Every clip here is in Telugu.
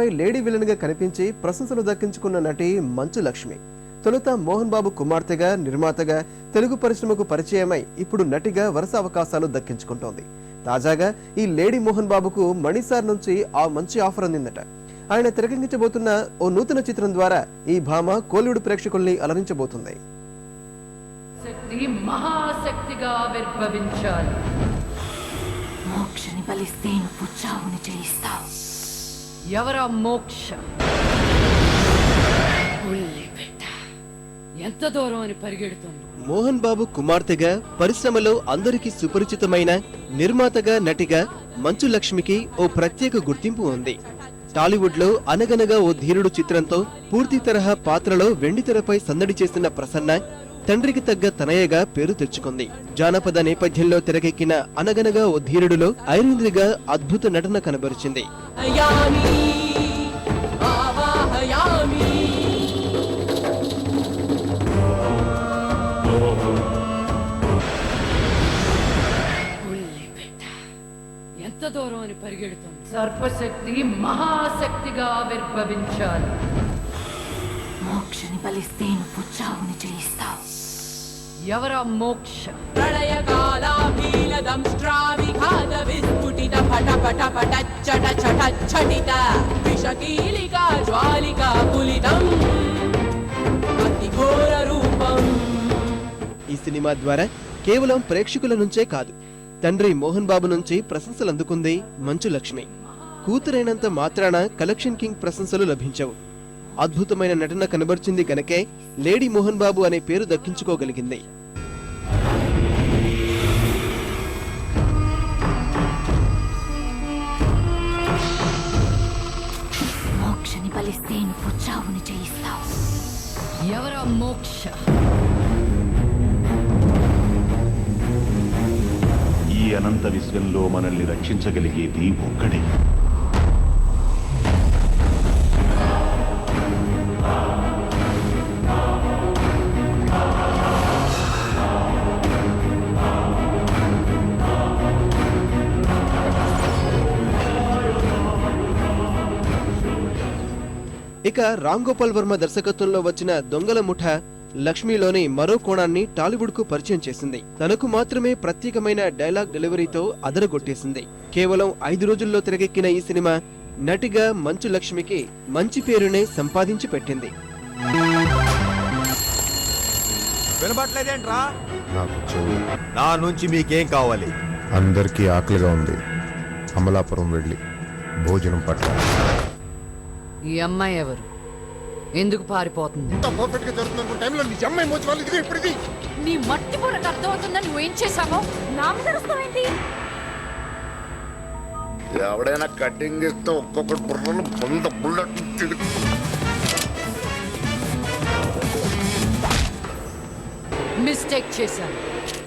పై లేడీ విలన్గా కనిపించి ప్రశంసలు దక్కించుకున్న నటి మంచు లక్ష్మి. తొలుత మోహన్ బాబు కుమార్తెగా నిర్మాతగా తెలుగు పరిశ్రమకు పరిచయమై ఇప్పుడు నటిగా వరుస అవకాశాలు దక్కించుకుంటోంది. తాజాగా ఈ లేడీ మోహన్ బాబుకు మణిసార్ నుంచి ఆ మంచి ఆఫర్ అందిందట. ఆయన తెరకెక్కించబోతున్న ఓ నూతన చిత్రం ద్వారా ఈ భామ కోలీవుడ్ ప్రేక్షకుల్ని అలరించబోతుంది. శక్తి మహాశక్తిగా ఆవిర్భవించాలి మోక్షని బలిస్తే నువ్వు చావుని చేయిస్తావు ఎవరా మోక్ష? ఎంత దూరం అని పరిగెడుతుంది? మోహన్ బాబు కుమార్తెగా పరిశ్రమలో అందరికీ సుపరిచితమైన నిర్మాతగా నటిగా మంచు లక్ష్మికి ఓ ప్రత్యేక గుర్తింపు ఉంది. టాలీవుడ్లో అనగనగా ఓ ధీరుడు చిత్రంతో పూర్తి తరహా పాత్రలో వెండితెరపై సందడి చేసిన ప్రసన్న తండ్రికి తగ్గ తనయగా పేరు తెచ్చుకుంది. జానపద నేపథ్యంలో తెరకెక్కిన అనగనగా ఓ ధీరుడులో ఐరింద్రిగా అద్భుత నటన కనబరిచింది. ఎంత దూరం అని పరిగెడుతుంది? సర్పశక్తి మహాశక్తిగా ఆవిర్భవించాలి. మోక్షని బలిస్తే నువ్వు చావుని జయిస్తావు ఎవరా మోక్ష ప్రళయకాలాభీలదంష్ట్రావిఘాత విస్ఫుటిత పట పట పట చట చట చటిత విషకీలికా జ్వాలికా పులితం అతి ఘోర రూపం ఈ సినిమా ద్వారా కేవలం ప్రేక్షకుల నుంచే కాదు తండ్రి మోహన్ బాబు నుంచి ప్రశంసలు అందుకుంది మంచు లక్ష్మి కూతురైనంత మాత్రాన కలెక్షన్ కింగ్ ప్రశంసలు లభించవు అద్భుతమైన నటన కనబర్చింది గనకే లేడీ మోహన్ బాబు అనే పేరు దక్కించుకోగలిగింది. మోక్షని బలిస్తే నువ్వు చావుని జయిస్తావు. ఎవరా మోక్ష? ఈ అనంత విశ్వంలో మనల్ని రక్షించగలిగేది ఒక్కడే. ఇక రామ్ గోపాల్ వర్మ దర్శకత్వంలో వచ్చిన దొంగల ముఠ లక్ష్మిలోని మరో కోణాన్ని టాలీవుడ్కు పరిచయం చేసింది. తనకు మాత్రమే ప్రత్యేకమైన డైలాగ్ డెలివరీతో అదరగొట్టేసింది. కేవలం ఐదు రోజుల్లో తెరకెక్కిన ఈ సినిమా నటిగా మంచు లక్ష్మికి మంచి పేరునే సంపాదించి పెట్టింది. వినబట్లేదేంట్రా నాకు చెవు నా నుంచి మీకేం కావాలి? అందరికీ ఆకలిగా ఉంది. అమలాపురం వెళ్ళి భోజనం పట్ల. ఈ అమ్మాయి ఎవరు? ఎందుకు పారిపోతుంది? పర్ఫెక్ట్గా జరుగుతున్న టైంలో నీ అమ్మాయి మోచి వాళ్ళు ఇది ఇప్పుడు ఇది నీ మట్టి బుర్రకు అర్థమవుతుందని నువ్వేం చేశావో? నా మీద అరుస్తావేంటి? ఎవడైనా కటింగ్ ఇస్తే ఒక్కొక్కటి బుర్రలు బొంద బుల్లెట్ తిరుగు మిస్టేక్ చేశాను.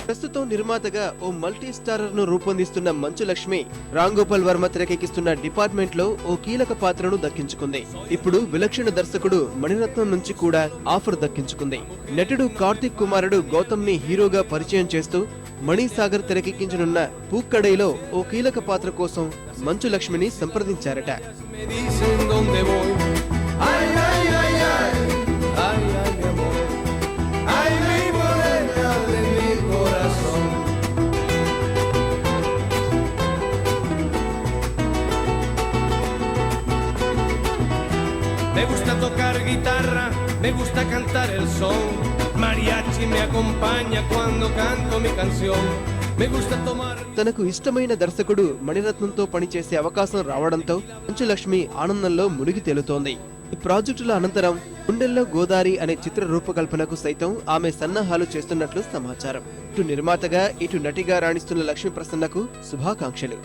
ప్రస్తుతం నిర్మాతగా ఓ మల్టీ స్టారర్ను రూపొందిస్తున్న మంచు లక్ష్మి రామ్ గోపాల్ వర్మ తెరకెక్కిస్తున్న డిపార్ట్మెంట్లో ఓ కీలక పాత్రను దక్కించుకుంది. ఇప్పుడు విలక్షణ దర్శకుడు మణిరత్నం నుంచి కూడా ఆఫర్ దక్కించుకుంది. నటుడు కార్తిక్ కుమారుడు గౌతమ్ని హీరోగా పరిచయం చేస్తూ మణిసాగర్ తెరకెక్కించనున్న పూక్కడైలో ఓ కీలక పాత్ర కోసం మంచు లక్ష్మిని సంప్రదించారట Me gusta tocar guitarra, me gusta cantar el son. Mariachi me acompaña cuando canto mi canción. తనకు ఇష్టమైన దర్శకుడు మణిరత్నంతో పనిచేసే అవకాశం రావడంతో మంచులక్ష్మి ఆనందంలో మునిగి తేలుతోంది ఈ ప్రాజెక్టుల అనంతరం గుండెల్లో గోదారి అనే చిత్ర రూపకల్పనకు సైతం ఆమె సన్నాహాలు చేస్తున్నట్లు సమాచారం ఇటు నిర్మాతగా ఇటు నటిగా రాణిస్తున్న లక్ష్మీ ప్రసన్నకు శుభాకాంక్షలు